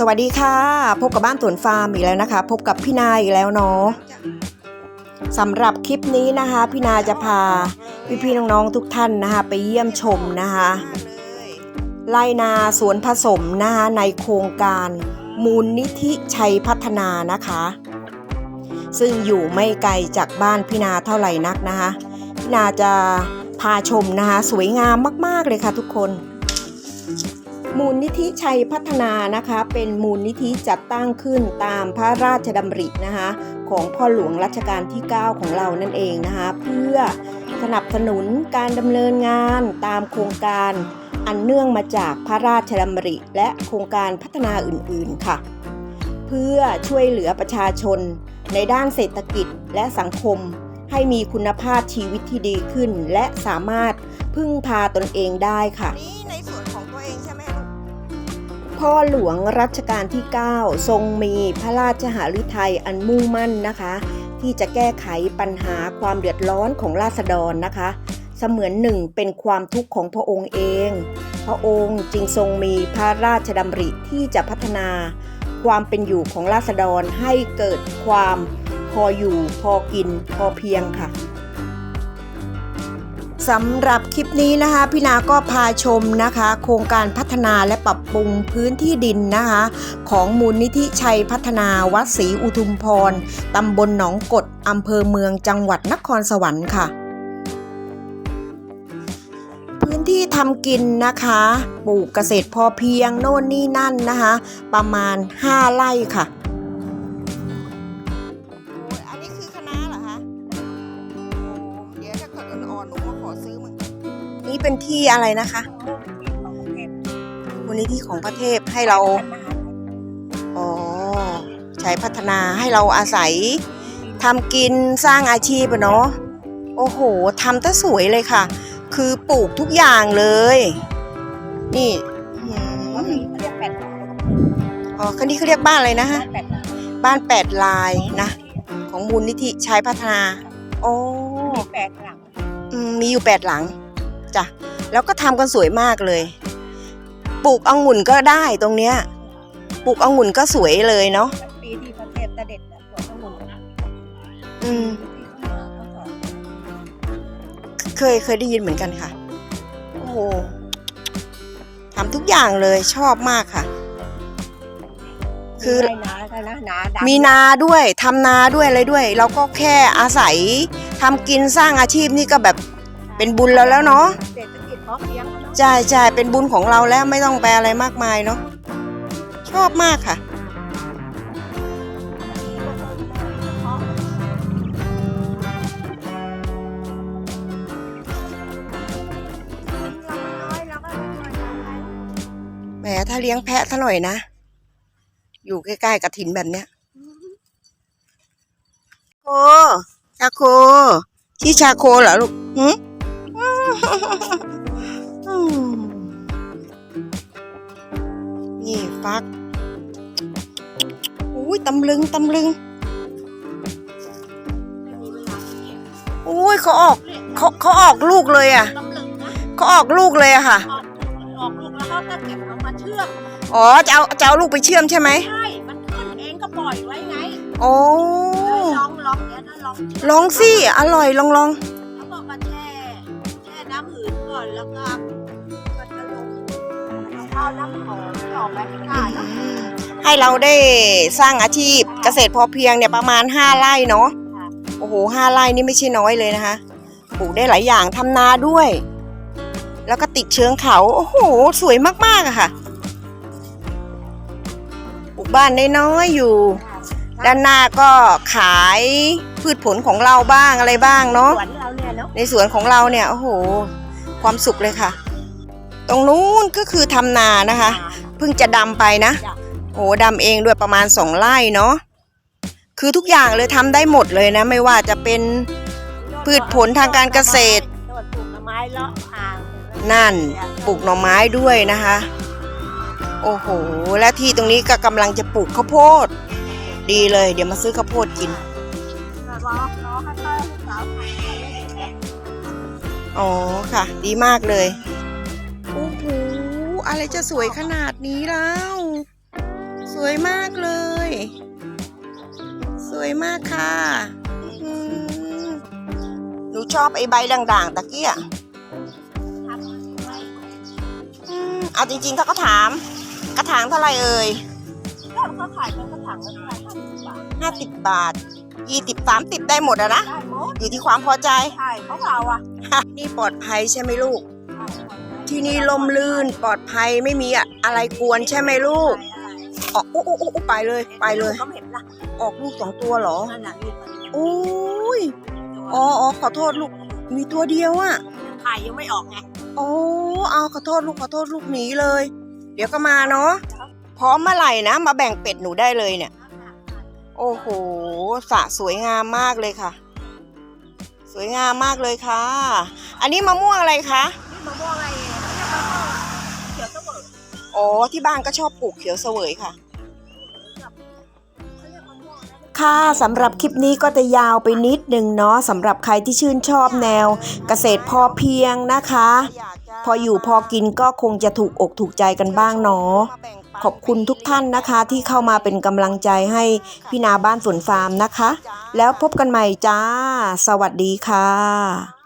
สวัสดีค่ะ พบกับบ้านสวนฟาร์มอีกแล้วนะคะ พบกับพี่นาอีกแล้วเนาะสำหรับคลิปนี้นะคะ พี่นาจะพาพี่ๆน้องๆทุกท่านนะคะ ไปเยี่ยมชมนะคะไร่นาสวนผสมนะคะในโครงการมูลนิธิชัยพัฒนานะคะ ซึ่งอยู่ไม่ไกลจากบ้านพี่นาเท่าไหร่นักนะคะ พี่นาจะพาชมนะคะ สวยงามมากๆเลยค่ะทุกคน มูลนิธิชัยพัฒนานะคะ เป็นมูลนิธิจัดตั้งขึ้นตามพระราชดำรินะคะ ของพ่อหลวงรัชกาลที่ 9 ของเรานั่นเองนะคะ เพื่อสนับสนุนการดำเนินงานตามโครงการอันเนื่องมาจากพระราชดำริ และโครงการพัฒนาอื่นๆค่ะ เพื่อช่วยเหลือประชาชน ในด้านเศรษฐกิจและสังคม ให้มีคุณภาพชีวิตที่ดีขึ้น และสามารถพึ่งพาตนเองได้ค่ะ พ่อหลวงรัชกาลที่ 9 ทรงมีพระราชหฤทัยอันมุ่งมั่นนะคะ ที่จะแก้ไขปัญหาความเดือดร้อนของราษฎรนะคะ เสมือนหนึ่งเป็นความทุกข์ของพระองค์เอง พระองค์จึงทรงมีพระราชดำริที่จะพัฒนาความเป็นอยู่ของราษฎรให้เกิดความพออยู่พอกินพอเพียงค่ะ สำหรับคลิปนี้นะคะ พี่นาก็พาชมนะคะ โครงการพัฒนาและปรับปรุงพื้นที่ดินนะคะ ของมูลนิธิชัยพัฒนาวัดศรีอุทุมพรตำบลหนองกดอำเภอเมืองจังหวัดนครสวรรค์ค่ะ พื้นที่ทำกินนะคะปลูกเกษตรพอเพียงโน่นนี่นั่นนะคะ ประมาณ 5 ไร่ค่ะ อ่อนๆหนูมาขอซื้อมันนี่เป็นที่อะไรนะคะมูลนิธิของพระเทพให้เราอ๋อใช้พัฒนาให้เราอาศัยทำกินสร้างอาชีพอะเนาะโอ้โหทำแต่สวยเลยค่ะ คือปลูกทุกอย่างเลย นี่หืมเรียกแปดอ๋อคันนี้เขาเรียกบ้านอะไรนะฮะแปดบ้านแปดลายนะ ของมูลนิธิชัยพัฒนา โอ้แปดหลังอื มมีอยู่แปดหลังจ้ะแล้วก็ทำกันสวยมากเลย ปลูกองุ่นก็ได้ตรงเนี้ย ปลูกองุ่นก็สวยเลยเนาะปีที่ประเทศตะเด็ดอะตัวทั้งหมดนะอืมเคยเคยได้ยินเหมือนกันค่ะ โอ้โหทำทุกอย่างเลยชอบมากค่ะ คือได้นาใช่นะนาดำมีนาด้วยทำนาด้วยอะไรด้วย เราก็แค่อาศัยทำกินสร้างอาชีพนี่ก็แบบเป็นบุญเราแล้วเนาะเศรษฐกิจพอเพียงอะเนาะใช่ใช่เป็นบุญของเราแล้วไม่ต้องแปลอะไรมากมายเนาะชอบมากค่ะแหมถ้าเลี้ยงแพะซะหน่อยนะ อยู่ใกล้ๆกับถิ่นแบบเนี้ยโคชาโคที่ชาโคเหรอลูกหืมนี่ฟักอุ้ยตำลึงตำลึงอุ้ยเขาออกเขาเขาออกลูกเลยอะตำลึงนะเขาออกลูกเลยอะค่ะ อามาเชื่อมอ๋อจะเอาจะเอาลูกไปเชื่อมใช่ไหมใช่ มันขึ้นเองก็ปล่อยไว้ไงโอ้ลองลองเดี๋ยวนะลองเชื่มลองสิอร่อยลองลองเขาบอกว่าแช่แช่น้ำหืนก่อนแล้วก็ก็จะลงเอาข้าวน้ำหอมต่อไปข้างหน้าเนาะให้เราได้สร้างอาชีพเกษตรพอเพียงเนี่ยประมาณ 5ไร่เนาะค่ะโอ้โหห้าไร่นี่ไม่ใช่น้อยเลยนะคะปลูกได้หลายอย่างทำนาด้วย แล้วก็ติดเชิงเขา โอ้โห สวยมากๆอะค่ะปลูก บ้านน้อยๆอยู่ ด้านหน้าก็ขายพืชผลของเราบ้างอะไรบ้างเนาะ สวนเราเนี่ยเนาะในสวนของเราเนี่ยโอ้โห ความสุขเลยค่ะ ตรงนู้นก็คือทำนานะคะ เพิ่งจะดำไปนะจ้ะโอ้ดำเองด้วยประมาณสองไร่เนาะคือทุกอย่างเลยทำได้หมดเลยนะ ไม่ว่าจะเป็นพืชผลทางการเกษตร โดดปลูกหน่อไม้เลาะอ่างนั่นปลูกหน่อไม้ด้วยนะคะ โอ้โห และที่ตรงนี้ก็กำลังจะปลูกข้าวโพด ดีเลย เดี๋ยวมาซื้อข้าวโพดกินรอรอให้เขาสาวไปอ๋อค่ะ ดีมากเลยโอ้โหอะไรจะสวยขนาดนี้แล้ว สวยมากเลย สวยมากค่ะหนูชอบไอ้ใบด่างๆตะเกียอืมเอาจริงๆ ถ้าก็ถาม กระถางเท่าไหร่เอ่ยก็เขาขายเป็นกระถางละเท่าไหร่ห้าสิบบาทห้าสิบบาทยี่สิบสามสิบได้หมดอะนะ ได้หมดอยู่ที่ความพอใจ ใช่เขาเอาอะนี่ปลอดภัยใช่ไหมลูก ที่นี่ลมลื่นปลอดภัยไม่มีอะอะไรกวนใช่ไหมลูก ออกอุ๊อุ๊อุ๊อุ๊ไปเลยไปเลย ก็เห็นละออกลูกสองตัวเหรอนั่นน่ะนี่มันอุ้ยอ๋ออ๋อขอโทษลูก มีตัวเดียวอะถ่ายยังไม่ออกไง โอ้เอาขอโทษลูกขอโทษลูกหนีเลย เดี๋ยวก็มาเนาะพร้อมเมื่อไหร่นะ มาแบ่งเป็ดหนูได้เลยเนี่ย โอ้โหสระสวยงามมากเลยค่ะ สวยงามมากเลยค่ะ อันนี้มะม่วงอะไรคะนี่มะม่วงอะไรเนี่ยเขาเรียกมะม่วงเขียวเสมออ๋อที่บ้านก็ชอบปลูกเขียวเสวยค่ะเขาเรียกมะม่วงอะไรนะค่ะสำหรับคลิปนี้ก็จะยาวไปนิดนึงเนาะสำหรับใครที่ชื่นชอบแนวเกษตรพอเพียงนะคะ พออยู่พอกินก็คงจะถูกอกถูกใจกันบ้างเนาะขอบคุณทุกท่านนะคะที่เข้ามาเป็นกำลังใจให้พี่นาบ้านสวนฟาร์มนะคะ แล้วพบกันใหม่จ้า สวัสดีค่ะ